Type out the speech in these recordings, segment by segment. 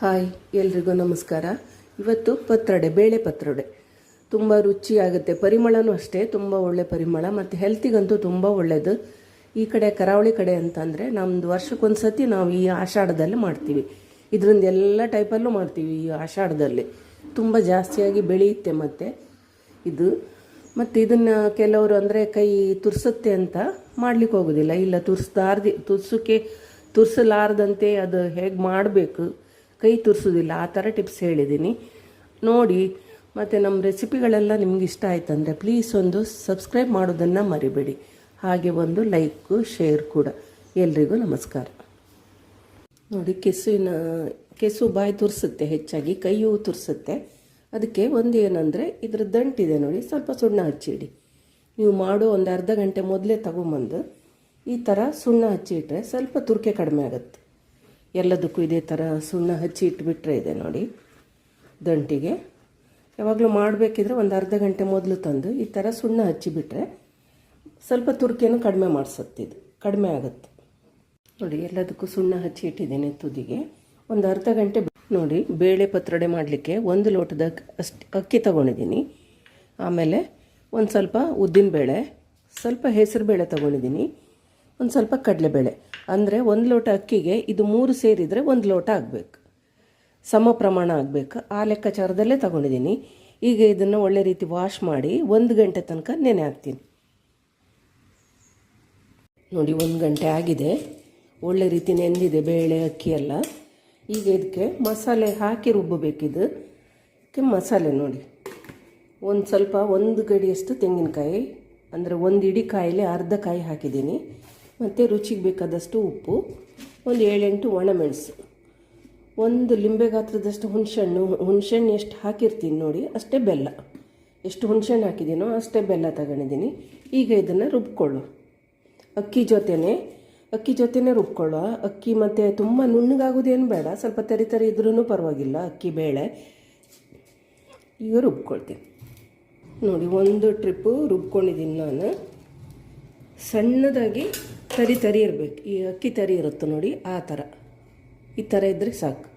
Hi, ಎಲ್ರಿಗೂ ನಮಸ್ಕಾರ. ಇವತ್ತು ಪತ್ರೊಡೆ, ಬೇಳೆ ಪತ್ರೊಡೆ. ತುಂಬ ರುಚಿಯಾಗುತ್ತೆ. ಪರಿಮಳನೂ ಅಷ್ಟೇ, ತುಂಬ ಒಳ್ಳೆ ಪರಿಮಳ, ಮತ್ತು ಹೆಲ್ತಿಗಂತೂ ತುಂಬ ಒಳ್ಳೆಯದು ಈ ಕಡೆ ಕರಾವಳಿ ಕಡೆ ಅಂತಂದರೆ ನಮ್ಮದು ವರ್ಷಕ್ಕೊಂದು ಸತಿ ನಾವು ಈ ಆಷಾಢದಲ್ಲಿ ಮಾಡ್ತೀವಿ. ಇದರಿಂದ ಎಲ್ಲ ಟೈಪಲ್ಲೂ ಮಾಡ್ತೀವಿ ಈ ಆಷಾಢದಲ್ಲಿ. ತುಂಬ ಜಾಸ್ತಿಯಾಗಿ ಬೆಳೆಯುತ್ತೆ ಮತ್ತು ಇದು. ಮತ್ತು ಇದನ್ನು ಕೆಲವರು ಅಂದರೆ ಕೈ ತುರ್ಸುತ್ತೆ ಅಂತ ಮಾಡ್ಲಿಕ್ಕೆ ಹೋಗೋದಿಲ್ಲ. ಇಲ್ಲ, ತುರ್ಸ್ದಾರ್ದಿ ತುರ್ಸೋಕ್ಕೆ ತುರ್ಸಲಾರ್ದಂತೆ ಅದು ಹೇಗೆ ಮಾಡಬೇಕು? ಕೈ ತುರಿಸೋದಿಲ್ಲ. ಆ ಥರ ಟಿಪ್ಸ್ ಹೇಳಿದ್ದೀನಿ. ನೋಡಿ, ಮತ್ತು ನಮ್ಮ ರೆಸಿಪಿಗಳೆಲ್ಲ ನಿಮ್ಗೆ ಇಷ್ಟ ಆಯ್ತಂದರೆ ಪ್ಲೀಸ್ ಒಂದು ಸಬ್ಸ್ಕ್ರೈಬ್ ಮಾಡೋದನ್ನು ಮರಿಬೇಡಿ. ಹಾಗೆ ಒಂದು ಲೈಕು ಶೇರ್ ಕೂಡ. ಎಲ್ರಿಗೂ ನಮಸ್ಕಾರ. ನೋಡಿ, ಕೆಸುವಿನ, ಕೆಸು ಬಾಯಿ ತುರಿಸುತ್ತೆ ಹೆಚ್ಚಾಗಿ, ಕೈಯೂ ತುರಿಸುತ್ತೆ. ಅದಕ್ಕೆ ಒಂದು ಏನಂದರೆ, ಇದ್ರ ದಂಟಿದೆ ನೋಡಿ, ಸ್ವಲ್ಪ ಸುಣ್ಣ ಹಚ್ಚಿಡಿ. ನೀವು ಮಾಡೋ ಒಂದು ಅರ್ಧ ಗಂಟೆ ಮೊದಲೇ ತಗೊಂಬಂದು, ಈ ಥರ ಸುಣ್ಣ ಹಚ್ಚಿಟ್ರೆ ಸ್ವಲ್ಪ ತುರ್ಕೆ ಕಡಿಮೆ ಆಗುತ್ತೆ. ಎಲ್ಲದಕ್ಕೂ ಇದೇ ಥರ ಸುಣ್ಣ ಹಚ್ಚಿ ಇಟ್ಬಿಟ್ರೆ ಇದೆ ನೋಡಿ ದಂಟಿಗೆ. ಯಾವಾಗಲೂ ಮಾಡಬೇಕಿದ್ರೆ ಒಂದು ಅರ್ಧ ಗಂಟೆ ಮೊದಲು ತಂದು ಈ ಥರ ಸುಣ್ಣ ಹಚ್ಚಿಬಿಟ್ರೆ ಸ್ವಲ್ಪ ತುರ್ಕಿಯನ್ನು ಕಡಿಮೆ ಮಾಡಿಸುತ್ತಿದ್ದು ಕಡಿಮೆ ಆಗುತ್ತೆ. ನೋಡಿ, ಎಲ್ಲದಕ್ಕೂ ಸುಣ್ಣ ಹಚ್ಚಿ ಇಟ್ಟಿದ್ದೀನಿ ತುದಿಗೆ. ಒಂದು ಅರ್ಧ ಗಂಟೆ ನೋಡಿ, ಬೇಳೆ ಪತ್ರೊಡೆ ಮಾಡಲಿಕ್ಕೆ ಒಂದು ಲೋಟದ ಅಷ್ಟು ಅಕ್ಕಿ ತಗೊಂಡಿದ್ದೀನಿ. ಆಮೇಲೆ ಒಂದು ಸ್ವಲ್ಪ ಉದ್ದಿನಬೇಳೆ, ಸ್ವಲ್ಪ ಹೆಸರು ಬೇಳೆ ತಗೊಂಡಿದ್ದೀನಿ. ಒಂದು ಸ್ವಲ್ಪ ಕಡಲೆಬೇಳೆ. ಅಂದರೆ ಒಂದು ಲೋಟ ಅಕ್ಕಿಗೆ ಇದು ಮೂರು ಸೇರಿದರೆ ಒಂದು ಲೋಟ ಆಗಬೇಕು. ಸಮ ಪ್ರಮಾಣ ಆಗಬೇಕು. ಆ ಲೆಕ್ಕಾಚಾರದಲ್ಲೇ ತಗೊಂಡಿದ್ದೀನಿ. ಈಗ ಇದನ್ನು ಒಳ್ಳೆ ರೀತಿ ವಾಶ್ ಮಾಡಿ ಒಂದು ಗಂಟೆ ತನಕ ನೆನೆ ಹಾಕ್ತೀನಿ. ನೋಡಿ, ಒಂದು ಗಂಟೆ ಆಗಿದೆ. ಒಳ್ಳೆ ರೀತಿ ನೆಂದಿದೆ ಬೇಳೆ, ಅಕ್ಕಿ ಎಲ್ಲ. ಈಗ ಇದಕ್ಕೆ ಮಸಾಲೆ ಹಾಕಿ ರುಬ್ಬಬೇಕಿದು ಇದಕ್ಕೆ ಮಸಾಲೆ ನೋಡಿ. ಒಂದು ಸ್ವಲ್ಪ, ಒಂದು ಗಡಿಯಷ್ಟು ತೆಂಗಿನಕಾಯಿ. ಅಂದರೆ ಒಂದು ಇಡೀ ಕಾಯಿಲೆ ಅರ್ಧ ಕಾಯಿ ಹಾಕಿದ್ದೀನಿ. ಮತ್ತು ರುಚಿಗೆ ಬೇಕಾದಷ್ಟು ಉಪ್ಪು, ಒಂದು ಏಳೆಂಟು ಒಣಮೆಣಸು, ಒಂದು ಲಿಂಬೆ ಗಾತ್ರದಷ್ಟು ಹುಣಸೆಹಣ್ಣು ಹುಣಸೆಹಣ್ಣು ಎಷ್ಟು ಹಾಕಿರ್ತೀನಿ ನೋಡಿ, ಅಷ್ಟೇ ಬೆಲ್ಲ. ಎಷ್ಟು ಹುಣಸೆಹಣ್ಣು ಹಾಕಿದ್ದೀನೋ ಅಷ್ಟೇ ಬೆಲ್ಲ ತಗೊಂಡಿದ್ದೀನಿ. ಈಗ ಇದನ್ನು ರುಬ್ಕೊಳ್ಳು ಅಕ್ಕಿ ಜೊತೆನೇ ಅಕ್ಕಿ ಜೊತೆನೇ ರುಬ್ಕೊಳ್ಳೋ ಅಕ್ಕಿ ಮತ್ತು ತುಂಬ ನುಣ್ಣಗಾಗೋದೇನು ಬೇಡ, ಸ್ವಲ್ಪ ತರಿ ತರಿ ಇದ್ರೂ ಪರವಾಗಿಲ್ಲ, ಅಕ್ಕಿ ಬೇಳೆ. ಈಗ ರುಬ್ಕೊಳ್ತೀನಿ. ನೋಡಿ, ಒಂದು ಟ್ರಿಪ್ಪು ರುಬ್ಕೊಂಡಿದ್ದೀನಿ ನಾನು. ಸಣ್ಣದಾಗಿ ತರಿ ತರಿ ಇರಬೇಕು. ಈ ಅಕ್ಕಿ ತರಿ ಇರುತ್ತೆ ನೋಡಿ, ಆ ಥರ. ಈ ಥರ ಇದ್ದರೆ ಸಾಕು.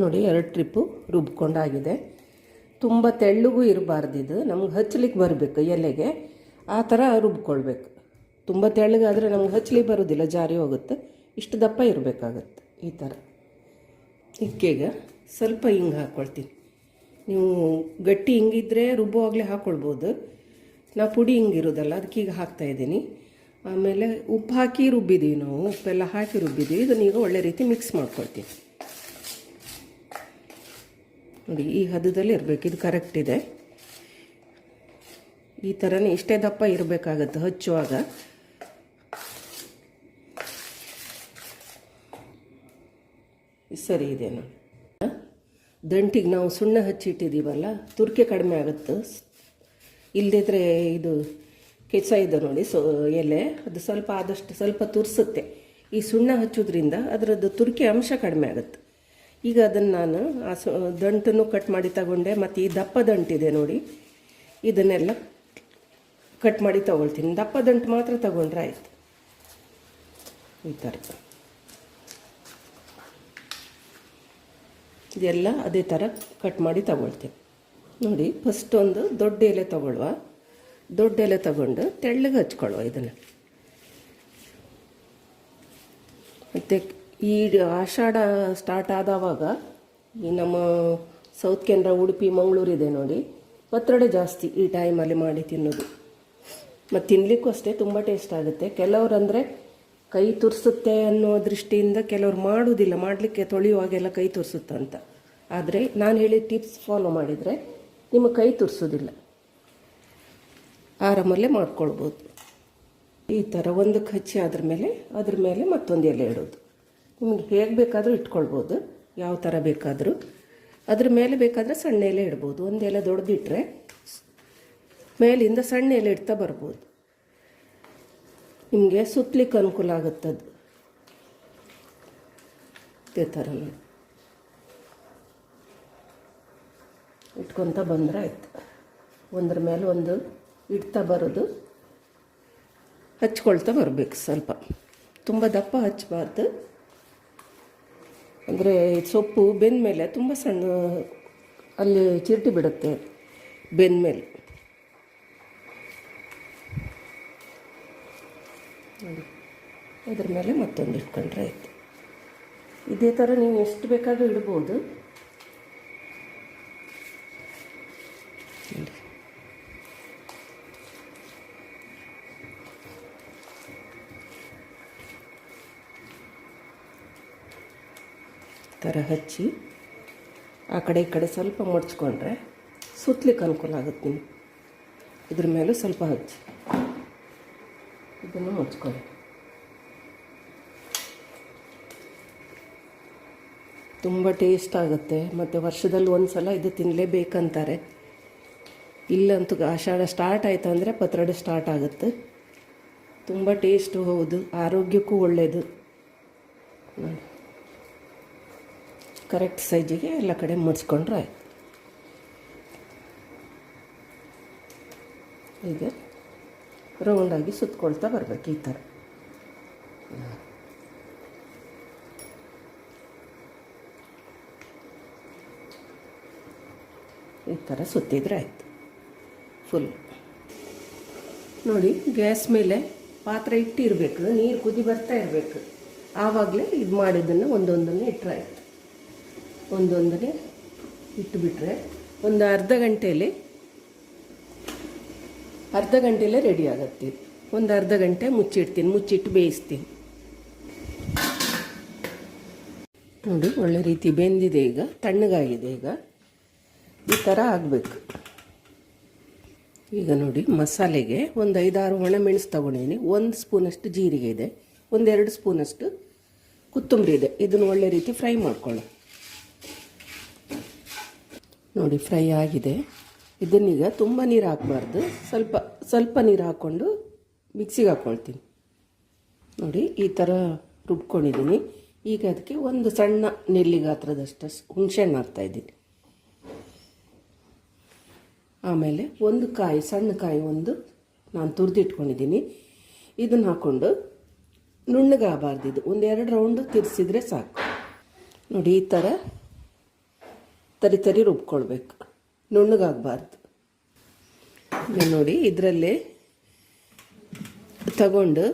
ನೋಡಿ, ಎರಡು ಟ್ರಿಪ್ಪು ರುಬ್ಕೊಂಡಾಗಿದೆ. ತುಂಬ ತೆಳ್ಳಗೂ ಇರಬಾರ್ದು ಇದು. ನಮ್ಗೆ ಹಚ್ಚಲಿಕ್ಕೆ ಬರಬೇಕು ಎಲೆಗೆ. ಆ ಥರ ರುಬ್ಕೊಳ್ಬೇಕು. ತುಂಬ ತೆಳ್ಳಗಾದರೆ ನಮ್ಗೆ ಹಚ್ಚಲಿಕ್ಕೆ ಬರೋದಿಲ್ಲ, ಜಾರಿ ಹೋಗುತ್ತೆ. ಇಷ್ಟು ದಪ್ಪ ಇರಬೇಕಾಗತ್ತೆ ಈ ಥರ. ಇಕ್ಕೆಗೆ ಸ್ವಲ್ಪ ಹಿಂಗೆ ಹಾಕ್ಕೊಳ್ತೀನಿ ನೀವು ಗಟ್ಟಿ ಹಿಂಗಿದ್ರೆ ರುಬ್ಬುವಾಗಲೇ ಹಾಕ್ಕೊಳ್ಬೋದು ನಾವು ಪುಡಿ ಹಿಂಗಿರೋದಲ್ಲ ಅದಕ್ಕೆ ಈಗ ಹಾಕ್ತಾಯಿದ್ದೀನಿ ಆಮೇಲೆ ಉಪ್ಪು ಹಾಕಿ ರುಬ್ಬಿದ್ದೀವಿ ನಾವು, ಉಪ್ಪೆಲ್ಲ ಹಾಕಿ ರುಬ್ಬಿದ್ದೀವಿ ಇದನ್ನ ಈಗ ಒಳ್ಳೆ ರೀತಿ ಮಿಕ್ಸ್ ಮಾಡ್ಕೊಳ್ತೀನಿ. ನೋಡಿ, ಈ ಹದದಲ್ಲಿ ಇರಬೇಕು, ಇದು ಕರೆಕ್ಟ್ ಇದೆ. ಈ ಥರನೇ ಇಷ್ಟೇ ದಪ್ಪ ಇರಬೇಕಾಗತ್ತೆ ಹಚ್ಚುವಾಗ. ಸರಿ ಇದೆ ನೋಡಿ. ದಂಟಿಗೆ ನಾವು ಸುಣ್ಣ ಹಚ್ಚಿಟ್ಟಿದ್ದೀವಲ್ಲ ತುರ್ಕೆ ಕಡಿಮೆ ಆಗುತ್ತೆ. ಇಲ್ಲದಿದ್ರೆ ಇದು ಕೆಸ ಇದೆ ನೋಡಿ, ಸೊ, ಎಲೆ, ಅದು ಸ್ವಲ್ಪ ಆದಷ್ಟು ಸ್ವಲ್ಪ ತುರಿಸುತ್ತೆ. ಈ ಸುಣ್ಣ ಹಚ್ಚೋದ್ರಿಂದ ಅದರದ್ದು ತುರ್ಕಿ ಅಂಶ ಕಡಿಮೆ ಆಗುತ್ತೆ. ಈಗ ಅದನ್ನು ನಾನು ಆ ಸು, ದಂಟನ್ನು ಕಟ್ ಮಾಡಿ ತಗೊಂಡೆ, ಮತ್ತು ಈ ದಪ್ಪ ದಂಟಿದೆ ನೋಡಿ. ಇದನ್ನೆಲ್ಲ ಕಟ್ ಮಾಡಿ ತಗೊಳ್ತೀನಿ. ದಪ್ಪ ದಂಟು ಮಾತ್ರ ತಗೊಂಡ್ರೆ ಆಯಿತು. ಈ ಥರ ಇದೆಲ್ಲ ಅದೇ ಥರ ಕಟ್ ಮಾಡಿ ತಗೊಳ್ತೀನಿ. ನೋಡಿ ಫಸ್ಟ್ ಒಂದು ದೊಡ್ಡ ಎಲೆ ತಗೊಳ್ಳುವ ದೊಡ್ಡ ಎಲೆ ತಗೊಂಡು ತೆಳ್ಳಗೆ ಹಚ್ಕೊಳ್ಳುವ ಇದನ್ನು. ಮತ್ತು ಈ ಆಷಾಢ ಸ್ಟಾರ್ಟ್ ಆದವಾಗ ಈ ನಮ್ಮ ಸೌತ್ ಕೇಂದ್ರ ಉಡುಪಿ ಮಂಗಳೂರಿದೆ ನೋಡಿ. ಪತ್ರೊಡೆ ಜಾಸ್ತಿ ಈ ಟೈಮಲ್ಲಿ ಮಾಡಿ ತಿನ್ನೋದು. ಮತ್ತು ತಿನ್ನಲಿಕ್ಕೂ ಅಷ್ಟೇ ತುಂಬ ಟೇಸ್ಟ್ ಆಗುತ್ತೆ. ಕೆಲವರು ಅಂದರೆ ಕೈ ತುರಿಸುತ್ತೆ ಅನ್ನೋ ದೃಷ್ಟಿಯಿಂದ ಕೆಲವರು ಮಾಡೋದಿಲ್ಲ. ಮಾಡಲಿಕ್ಕೆ ತೊಳೆಯುವಾಗೆಲ್ಲ ಕೈ ತುರಿಸುತ್ತಂತ. ಆದರೆ ನಾನು ಹೇಳಿದ ಟಿಪ್ಸ್ ಫಾಲೋ ಮಾಡಿದರೆ ನಿಮಗೆ ಕೈ ತುರಿಸೋದಿಲ್ಲ. ಆರಾಮಲ್ಲೇ ಮಾಡ್ಕೊಳ್ಬೋದು. ಈ ಥರ ಒಂದಕ್ಕೆ ಹಚ್ಚಿ ಅದ್ರ ಮೇಲೆ ಅದ್ರ ಮೇಲೆ ಮತ್ತೊಂದು ಎಲೆ ಇಡೋದು. ನಿಮಗೆ ಹೇಗೆ ಬೇಕಾದರೂ ಇಟ್ಕೊಳ್ಬೋದು. ಯಾವ ಥರ ಬೇಕಾದರೂ. ಅದ್ರ ಮೇಲೆ ಬೇಕಾದರೆ ಸಣ್ಣ ಎಲೆ ಇಡ್ಬೋದು. ಒಂದು ಎಲೆ ದೊಡ್ಡದಿಟ್ರೆ ಮೇಲಿಂದ ಸಣ್ಣ ಎಲೆ ಇಡ್ತಾ ಬರ್ಬೋದು. ನಿಮಗೆ ಸುತ್ತಲಿಕ್ಕೆ ಅನುಕೂಲ ಆಗುತ್ತದು. ಇದೇ ಥರ ನೋಡಿ ಇಟ್ಕೊತ ಬಂದ್ರೆ ಆಯ್ತು. ಒಂದ್ರ ಮೇಲೆ ಒಂದು ಇಡ್ತಾ ಬರೋದು. ಹಚ್ಕೊಳ್ತಾ ಬರಬೇಕು ಸ್ವಲ್ಪ. ತುಂಬ ದಪ್ಪ ಹಚ್ಚಬಾರ್ದು ಅಂದರೆ ಸೊಪ್ಪು ಬೆಂದ ಮೇಲೆ ತುಂಬ ಸಣ್ಣ, ಅಲ್ಲಿ ಚಿರಟಿ ಬಿಡುತ್ತೆ ಬೆಂದ ಮೇಲೆ. ನೋಡಿ ಅದ್ರ ಮೇಲೆ ಮತ್ತೊಂದು ಇಟ್ಕೊಂಡ್ರೆ ಆಯಿತು. ಇದೇ ಥರ ನೀವು ಎಷ್ಟು ಬೇಕಾದರೂ ಇಡ್ಬೋದು. ಥರ ಹಚ್ಚಿ ಆ ಕಡೆ ಈ ಕಡೆ ಸ್ವಲ್ಪ ಮಡ್ಚ್ಕೊಂಡ್ರೆ ಸುತ್ತಲಿಕ್ಕೆ ಅನುಕೂಲ ಆಗುತ್ತೆ ನೀವು ಇದ್ರ ಮೇಲೂ ಸ್ವಲ್ಪ ಹಚ್ಚಿ. ಇದನ್ನು ಮುಚ್ಕೊಳ್ಳಿ ತುಂಬ ಟೇಸ್ಟ್ ಆಗುತ್ತೆ. ಮತ್ತು ವರ್ಷದಲ್ಲಿ ಒಂದು ಸಲ ಇದು ತಿನ್ನಲೇಬೇಕಂತಾರೆ ಇಲ್ಲಂತೂ ಆಷಾಢ ಸ್ಟಾರ್ಟ್ ಆಯಿತು ಅಂದರೆ ಪತ್ರೊಡೆ ಸ್ಟಾರ್ಟ್ ಆಗುತ್ತೆ. ತುಂಬ ಟೇಸ್ಟು ಹೌದು. ಆರೋಗ್ಯಕ್ಕೂ ಒಳ್ಳೆಯದು ನೋಡಿ. ಕರೆಕ್ಟ್ ಸೈಜಿಗೆ ಎಲ್ಲ ಕಡೆ ಮುಡಿಸ್ಕೊಂಡ್ರೆ ಆಯಿತು ಈಗ ರೌಂಡಾಗಿ ಸುತ್ತಕೊಳ್ತಾ ಬರಬೇಕು ಈ ಥರ. ಈ ಥರ ಸುತ್ತಿದ್ರೆ ಆಯಿತು. ಫುಲ್ ನೋಡಿ, ಗ್ಯಾಸ್ ಮೇಲೆ ಪಾತ್ರೆ ಇಟ್ಟಿರಬೇಕು, ನೀರು ಕುದಿ ಬರ್ತಾ ಇರಬೇಕು. ಆವಾಗಲೇ ಇದು ಮಾಡಿದ್ದನ್ನು ಒಂದೊಂದನ್ನು ಇಟ್ಟರೆ ಆಯಿತು. ಒಂದೊಂದನ್ನೇ ಇಟ್ಟುಬಿಟ್ರೆ ಒಂದು ಅರ್ಧ ಗಂಟೆಯಲ್ಲಿ ಅರ್ಧ ಗಂಟೆಯಲ್ಲೇ ರೆಡಿ ಆಗುತ್ತೆ. ಒಂದು ಅರ್ಧ ಗಂಟೆ ಮುಚ್ಚಿಡ್ತೀನಿ, ಮುಚ್ಚಿಟ್ಟು ಬೇಯಿಸ್ತೀನಿ. ನೋಡಿ, ಒಳ್ಳೆ ರೀತಿ ಬೆಂದಿದೆ ಈಗ, ತಣ್ಣಗಾಗಿದೆ ಈಗ. ಈ ಥರ ಆಗಬೇಕು. ಈಗ ನೋಡಿ, ಮಸಾಲೆಗೆ ಒಂದು ಐದಾರು ಒಣಮೆಣಸು ತೊಗೊಂಡಿದ್ದೀನಿ. ಒಂದು ಸ್ಪೂನಷ್ಟು ಜೀರಿಗೆ ಇದೆ, ಒಂದೆರಡು ಸ್ಪೂನಷ್ಟು ಕೊತ್ತಂಬರಿ ಇದೆ. ಇದನ್ನು ಒಳ್ಳೆ ರೀತಿ ಫ್ರೈ ಮಾಡ್ಕೊಳ್ಳಿ ನೋಡಿ, ಫ್ರೈ ಆಗಿದೆ. ಇದನ್ನೀಗ ತುಂಬ ನೀರು ಹಾಕಬಾರ್ದು. ಸ್ವಲ್ಪ ಸ್ವಲ್ಪ ನೀರು ಹಾಕ್ಕೊಂಡು ಮಿಕ್ಸಿಗೆ ಹಾಕ್ಕೊಳ್ತೀನಿ ನೋಡಿ, ಈ ಥರ ರುಬ್ಕೊಂಡಿದ್ದೀನಿ. ಈಗ ಅದಕ್ಕೆ ಒಂದು ಸಣ್ಣ ನೆಲ್ಲಿ ಗಾತ್ರದಷ್ಟು ಹುಣಸೆಹಣ್ಣು ಹಾಕ್ತಾಯಿದ್ದೀನಿ ಆಮೇಲೆ ಒಂದು ಕಾಯಿ, ಸಣ್ಣ ಕಾಯಿ ಒಂದು ನಾನು ತುರಿದಿಟ್ಕೊಂಡಿದ್ದೀನಿ. ಇದನ್ನು ಹಾಕ್ಕೊಂಡು ನುಣ್ಣಗಾಗಬಾರ್ದು ಇದು. ಒಂದೆರಡು ರೌಂಡು ತಿರ್ಸಿದ್ರೆ ಸಾಕು. ನೋಡಿ, ಈ ಥರ ತರಿ ತರಿ ರುಬ್ಕೊಳ್ಬೇಕು. ನುಣ್ಣಗಾಗಬಾರ್ದು. ನೋಡಿ ಇದರಲ್ಲೇ ತಗೊಂಡು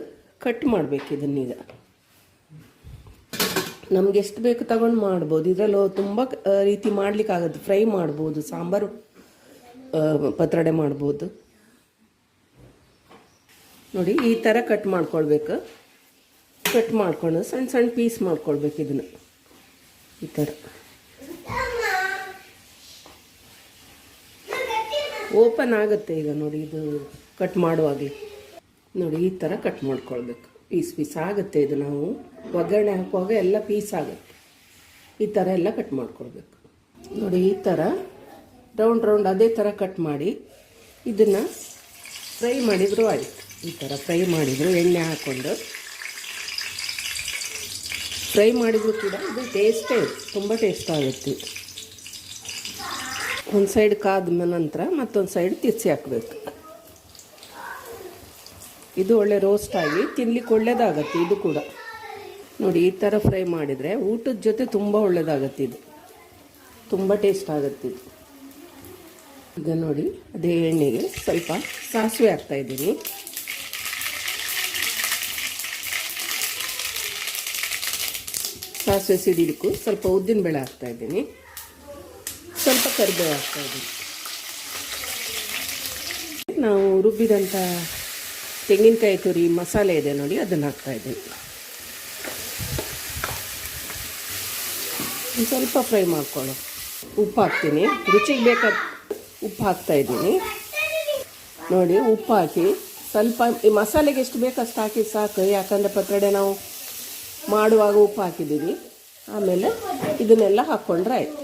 ಕಟ್ ಮಾಡಬೇಕು ಇದನ್ನೀಗ. ನಮ್ಗೆ ಎಷ್ಟು ಬೇಕು ತಗೊಂಡು ಮಾಡ್ಬೋದು. ಇದರಲ್ಲೂ ತುಂಬ ರೀತಿ ರೀತಿ ಮಾಡ್ಲಿಕ್ಕಾಗತ್ತೆ ಫ್ರೈ ಮಾಡ್ಬೋದು, ಸಾಂಬಾರು ಪತ್ರೊಡೆ ಮಾಡ್ಬೋದು. ನೋಡಿ ಈ ಥರ ಕಟ್ ಮಾಡ್ಕೊಳ್ಬೇಕು. ಕಟ್ ಮಾಡ್ಕೊಂಡು ಸಣ್ಣ ಸಣ್ಣ ಪೀಸ್ ಮಾಡ್ಕೊಳ್ಬೇಕು ಇದನ್ನು. ಈ ಥರ ಓಪನ್ ಆಗುತ್ತೆ ಈಗ ನೋಡಿ, ಇದು ಕಟ್ ಮಾಡುವಾಗಲೇ. ನೋಡಿ, ಈ ಥರ ಕಟ್ ಮಾಡ್ಕೊಳ್ಬೇಕು. ಪೀಸ್ ಪೀಸ್ ಆಗುತ್ತೆ ಇದು ನಾವು. ಒಗ್ಗರಣೆ ಹಾಕುವಾಗ ಎಲ್ಲ ಪೀಸ್ ಆಗುತ್ತೆ. ಈ ಥರ ಎಲ್ಲ ಕಟ್ ಮಾಡ್ಕೊಳ್ಬೇಕು. ನೋಡಿ, ಈ ಥರ ರೌಂಡ್ ರೌಂಡ್ ಅದೇ ಥರ ಕಟ್ ಮಾಡಿ ಇದನ್ನು ಫ್ರೈ ಮಾಡಿದರೂ ಆಯಿತು. ಈ ಥರ ಫ್ರೈ ಮಾಡಿದರು, ಎಣ್ಣೆ ಹಾಕ್ಕೊಂಡು ಫ್ರೈ ಮಾಡಿದರೂ ಕೂಡ, ಇದು ಟೇಸ್ಟೇ ತುಂಬ ಟೇಸ್ಟ್ ಆಗುತ್ತೆ. ಒಂದು ಸೈಡ್ ಕಾದ ನಂತರ ಮತ್ತೊಂದು ಸೈಡ್ ತಿರ್ಸಿ ಹಾಕಬೇಕು. ಇದು ಒಳ್ಳೆ ರೋಸ್ಟ್ ಆಗಿ ತಿನ್ಲಿಕ್ಕೆ ಒಳ್ಳೇದಾಗತ್ತೆ ಇದು ಕೂಡ. ನೋಡಿ, ಈ ಥರ ಫ್ರೈ ಮಾಡಿದರೆ ಊಟದ ಜೊತೆ ತುಂಬ ಒಳ್ಳೇದಾಗತ್ತೆ ಇದು. ತುಂಬ ಟೇಸ್ಟ್ ಆಗುತ್ತೆ ಇದು. ಈಗ ನೋಡಿ, ಅದೇ ಎಣ್ಣೆಗೆ ಸ್ವಲ್ಪ ಸಾಸಿವೆ ಹಾಕ್ತಾ ಇದ್ದೀನಿ. ಸಾಸಿವೆ ಸಿಡಿಲಿಕ್ಕೂ ಸ್ವಲ್ಪ ಉದ್ದಿನ ಬೇಳೆ ಹಾಕ್ತಾ ಇದ್ದೀನಿ. ಸ್ವಲ್ಪ ಕರಿಬೇವು ಹಾಕ್ತಾ ಇದ್ದೀನಿ ನಾವು ರುಬ್ಬಿದಂಥ ತೆಂಗಿನಕಾಯಿ ತುರಿ ಮಸಾಲೆ ಇದೆ ನೋಡಿ, ಅದನ್ನು ಹಾಕ್ತಾ ಇದ್ದೀನಿ ಸ್ವಲ್ಪ ಫ್ರೈ ಮಾಡ್ಕೊಳ್ಳು ಉಪ್ಪು ಹಾಕ್ತೀನಿ. ರುಚಿಗೆ ಬೇಕಾದ ಉಪ್ಪು ಹಾಕ್ತಾ ಇದ್ದೀನಿ. ನೋಡಿ, ಉಪ್ಪು ಹಾಕಿ ಸ್ವಲ್ಪ ಈ ಮಸಾಲೆಗೆ ಎಷ್ಟು ಬೇಕು ಅಷ್ಟು ಹಾಕಿ ಸಾಕು. ಯಾಕಂದರೆ ಪತ್ರೊಡೆ ನಾವು ಮಾಡುವಾಗ ಉಪ್ಪು ಹಾಕಿದ್ದೀವಿ. ಆಮೇಲೆ ಇದನ್ನೆಲ್ಲ ಹಾಕ್ಕೊಂಡ್ರೆ ಆಯ್ತು.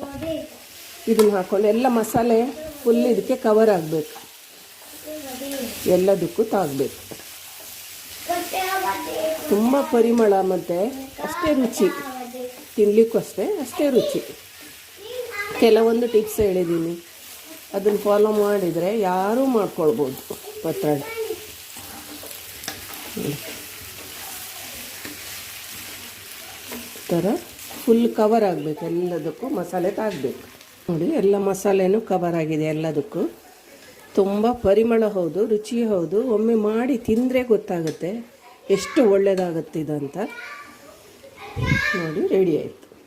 ಇದನ್ನು ಹಾಕ್ಕೊಂಡು ಎಲ್ಲ ಮಸಾಲೆ ಫುಲ್ ಇದಕ್ಕೆ ಕವರ್ ಆಗಬೇಕು. ಎಲ್ಲದಕ್ಕೂ ತಾಗಬೇಕು. ತುಂಬ ಪರಿಮಳ ಮತ್ತು ಅಷ್ಟೇ ರುಚಿ. ತಿನ್ನಲಿಕ್ಕೂ ಅಷ್ಟೇ ಅಷ್ಟೇ ರುಚಿ. ಕೆಲವೊಂದು ಟಿಪ್ಸ್ ಹೇಳಿದ್ದೀನಿ ಅದನ್ನು ಫಾಲೋ ಮಾಡಿದರೆ ಯಾರೂ ಮಾಡ್ಕೊಳ್ಬೋದು ಪತ್ರೊಡೆ ಥರ ಫುಲ್ ಕವರ್ ಆಗಬೇಕು, ಎಲ್ಲದಕ್ಕೂ ಮಸಾಲೆ ತಾಗಬೇಕು. ನೋಡಿ, ಎಲ್ಲ ಮಸಾಲೆನೂ ಕವರ್ ಆಗಿದೆ ಎಲ್ಲದಕ್ಕೂ. ತುಂಬ ಪರಿಮಳ ಹೌದು, ರುಚಿ ಹೌದು. ಒಮ್ಮೆ ಮಾಡಿ ತಿಂದರೆ ಗೊತ್ತಾಗುತ್ತೆ ಎಷ್ಟು ಒಳ್ಳೆಯದಾಗುತ್ತೆ ಅಂತ. ನೋಡಿ ರೆಡಿ ಆಯಿತು.